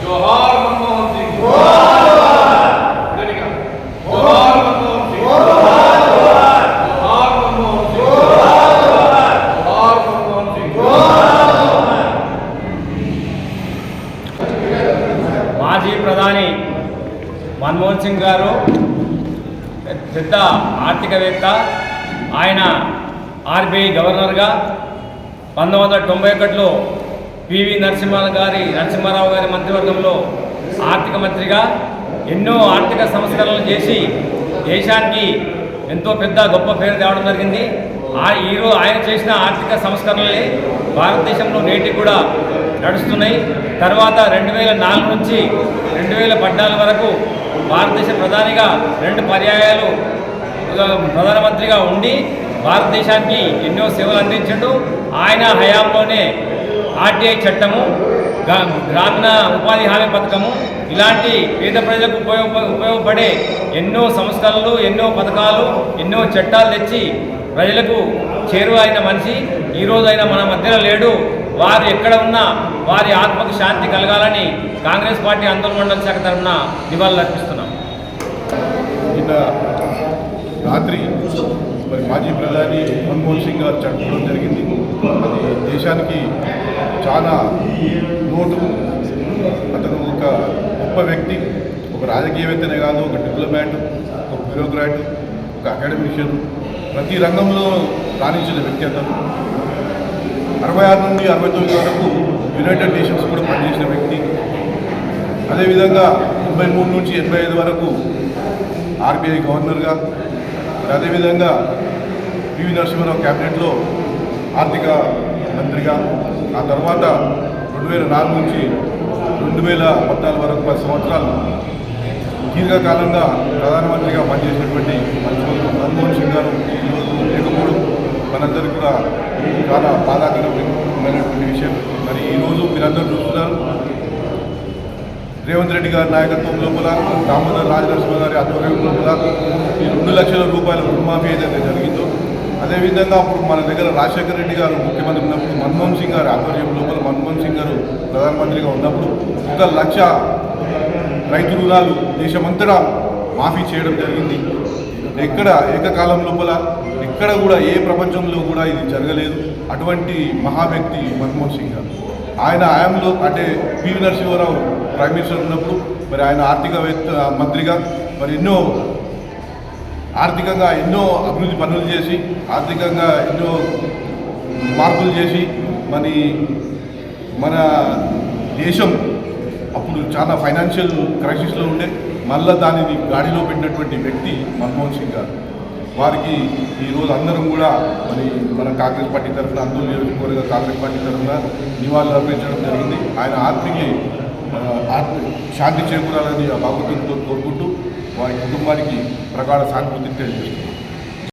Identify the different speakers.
Speaker 1: జోహార్ మన్మోహన్ సింగ్ జోహార్ మన్మోహన్ సింగ్ జోహార్ మన్మోహన్ సింగ్ జోహార్ మన్మోహన్ సింగ్
Speaker 2: మాజీ ప్రధాని మన్మోహన్ సింగ్ గారు పెద్ద ఆర్థికవేత్త ఆయన ఆర్బీఐ గవర్నర్గా పంతొమ్మిది వందల తొంభై ఒకటిలో పివి నరసింహారావు గారి నరసింహారావు గారి మంత్రివర్గంలో ఆర్థిక మంత్రిగా ఎన్నో ఆర్థిక సంస్కరణలు చేసి దేశానికి ఎంతో పెద్ద గొప్ప పేరు తేవడం జరిగింది. ఆ ఈరోజు ఆయన చేసిన ఆర్థిక సంస్కరణలే భారతదేశంలో నేటికి కూడా నడుస్తున్నాయి. తర్వాత రెండు వేల నాలుగు నుంచి రెండు వేల పద్నాలుగు వరకు భారతదేశ ప్రధానిగా రెండు పర్యాయాలు ప్రధానమంత్రిగా ఉండి భారతదేశానికి ఎన్నో సేవలు అందించాడు. ఆయన హయాంలోనే ఆర్టీఐ చట్టము గ్రామీణ ఉపాధి హామీ పథకము ఇలాంటి పేద ప్రజలకు ఉపయోగ ఉపయోగపడే ఎన్నో సంస్కరణలు ఎన్నో పథకాలు ఎన్నో చట్టాలు తెచ్చి ప్రజలకు చేరువ అయిన మనిషి. ఈరోజు అయినా మన మధ్యలో లేడు. వారు ఎక్కడ ఉన్నా వారి ఆత్మకు శాంతి కలగాలని కాంగ్రెస్ పార్టీ ఆందోళన మండల శాఖ తరఫున నివాళులు అర్పిస్తున్నాం
Speaker 3: నిన్న రాత్రి మరి మాజీ ప్రధాని మన్మోహన్ సింగ్ గారు చనిపోవడం జరిగింది. అది దేశానికి చాలా నోటు. అతను ఒక గొప్ప వ్యక్తి ఒక రాజకీయవేత్తనే కాదు ఒక డిప్లొమాట్ ఒక బ్యూరోక్రాట్ ఒక అకాడమిషియన్. ప్రతి రంగంలో రాణించిన వ్యక్తి అతను. అరవై ఆరు నుండి అరవై తొమ్మిది వరకు యునైటెడ్ నేషన్స్ కూడా పనిచేసిన వ్యక్తి. అదేవిధంగా తొంభై మూడు నుంచి ఎనభై ఐదు వరకు ఆర్బీఐ గవర్నర్గా మరి అదేవిధంగా పివి నరసింహారావు క్యాబినెట్లో ఆర్థిక మంత్రిగా ఆ తర్వాత రెండు వేల నాలుగు నుంచి రెండు వేల పద్నాలుగు వరకు పది సంవత్సరాలు దీర్ఘకాలంగా ప్రధానమంత్రిగా పనిచేసినటువంటి మన్మోహన్ మన్మోహన్ సింగ్ గారు లేకపోవడం మనందరికీ కూడా చాలా బాధాకరమైనటువంటి విషయం. మరి ఈరోజు మీరందరూ చూస్తున్నారు. రేవంత్ రెడ్డి గారి నాయకత్వం లోపల దామోదర్ రాజనరసింహ గారి ఆధ్వర్యం లోపల లక్షల రూపాయల రుణమాఫీ ఏదైతే జరిగిందో అదేవిధంగా అప్పుడు మన దగ్గర రాజశేఖర రెడ్డి గారు ముఖ్యమంత్రి ఉన్నప్పుడు మన్మోహన్ సింగ్ గారు ఆధ్వర్యం లోపల మన్మోహన్ సింగ్ గారు ప్రధానమంత్రిగా ఉన్నప్పుడు ఒక లక్ష రైతు రుణాలు దేశమంతటా మాఫీ చేయడం జరిగింది. ఎక్కడ ఏకకాలం లోపల ఎక్కడ కూడా ఏ ప్రపంచంలో కూడా ఇది జరగలేదు. అటువంటి మహా వ్యక్తి మన్మోహన్ సింగ్ గారు. ఆయన ఆయంలో అంటే పివి నరసింహారావు ప్రైమ్ మినిస్టర్ ఉన్నప్పుడు మరి ఆయన ఆర్థికవేత్త మంత్రిగా మరి ఎన్నో ఆర్థికంగా ఎన్నో అభివృద్ధి పనులు చేసి ఆర్థికంగా ఎన్నో మార్పులు చేసి మరి మన దేశం అప్పుడు చాలా ఫైనాన్షియల్ క్రైసిస్లో ఉండే మళ్ళా దానిని గాడిలో పెట్టినటువంటి వ్యక్తి మన్మోహన్ సింగ్ గారు. వారికి ఈరోజు అందరం కూడా మరి మన కాంగ్రెస్ పార్టీ తరఫున అందరూ నియోజకవర్గ కాంగ్రెస్ పార్టీ తరఫున నివాళులు అర్పించడం జరిగింది. ఆయన ఆత్మకి ఆత్మ శాంతి చేకూరాలని ఆ భగవంతునితో కోరుకుంటూ వారి కుటుంబానికి ప్రగాఢ సానుభూతి తెలియజేస్తున్నాను